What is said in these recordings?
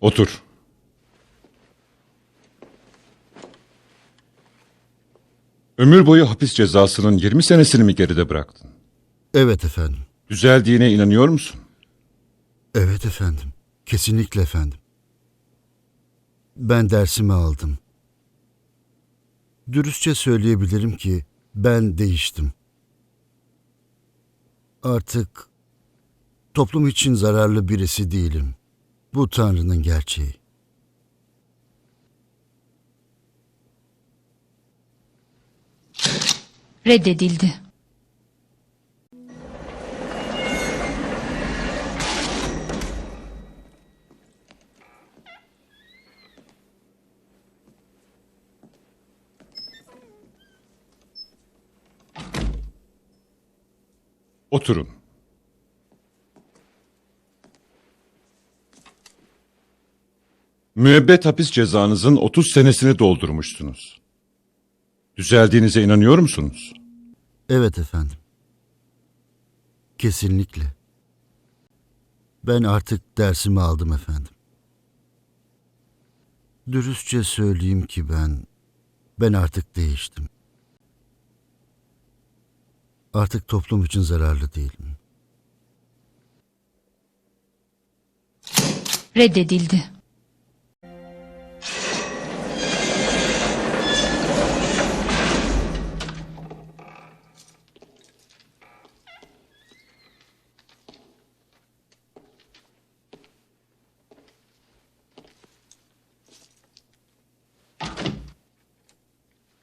Otur. Ömür boyu hapis cezasının 20 senesini mi geride bıraktın? Evet efendim. Düzeldiğine inanıyor musun? Evet efendim. Kesinlikle efendim. Ben dersimi aldım. Dürüstçe söyleyebilirim ki ben değiştim. Artık toplum için zararlı birisi değilim. Bu Tanrı'nın gerçeği. Reddedildi. Oturun. Müebbet hapis cezanızın 30 senesini doldurmuştunuz. Düzeldiğinize inanıyor musunuz? Evet efendim. Kesinlikle. Ben artık dersimi aldım efendim. Dürüstçe söyleyeyim ki ben ben artık değiştim. Artık toplum için zararlı değilim. Reddedildi.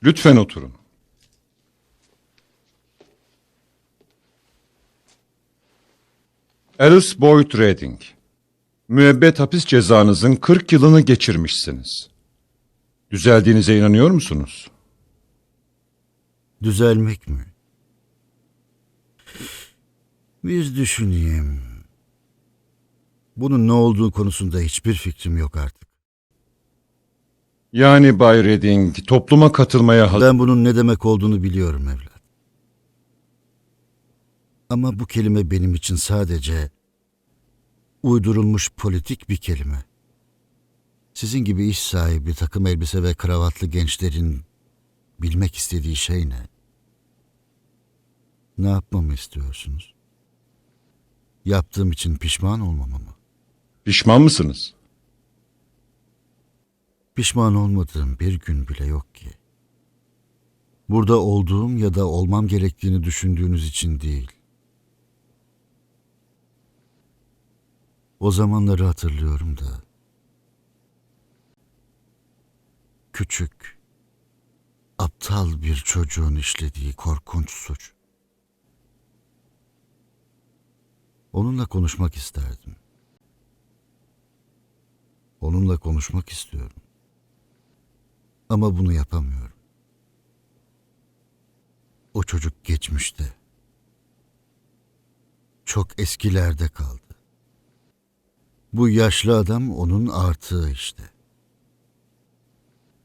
Lütfen oturun. Alice Boyd Redding. Müebbet hapis cezanızın 40 yılını geçirmişsiniz. Düzeldiğinize inanıyor musunuz? Düzelmek mi? Bir düşüneyim. Bunun ne olduğu konusunda hiçbir fikrim yok artık. Yani Bay Redding topluma katılmaya hazır... Ben bunun ne demek olduğunu biliyorum evlat. Ama bu kelime benim için sadece uydurulmuş politik bir kelime. Sizin gibi iş sahibi, takım elbise ve kravatlı gençlerin bilmek istediği şey ne? Ne yapmamı istiyorsunuz? Yaptığım için pişman olmamı mı? Pişman mısınız? Pişman olmadığım bir gün bile yok ki. Burada olduğum ya da olmam gerektiğini düşündüğünüz için değil. O zamanları hatırlıyorum da. Küçük, aptal bir çocuğun işlediği korkunç suç. Onunla konuşmak isterdim. Onunla konuşmak istiyorum. Ama bunu yapamıyorum. O çocuk geçmişte. Çok eskilerde kaldı. Bu yaşlı adam onun artığı işte.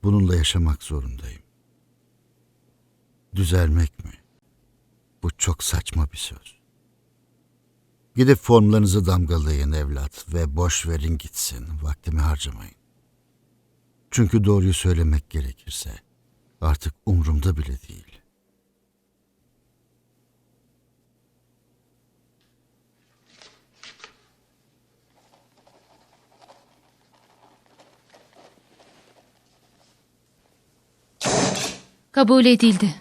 Bununla yaşamak zorundayım. Düzelmek mi? Bu çok saçma bir söz. Gidip formlarınızı damgalayın evlat ve boş verin gitsin. Vaktimi harcamayın. Çünkü doğruyu söylemek gerekirse artık umurumda bile değil. Kabul edildi.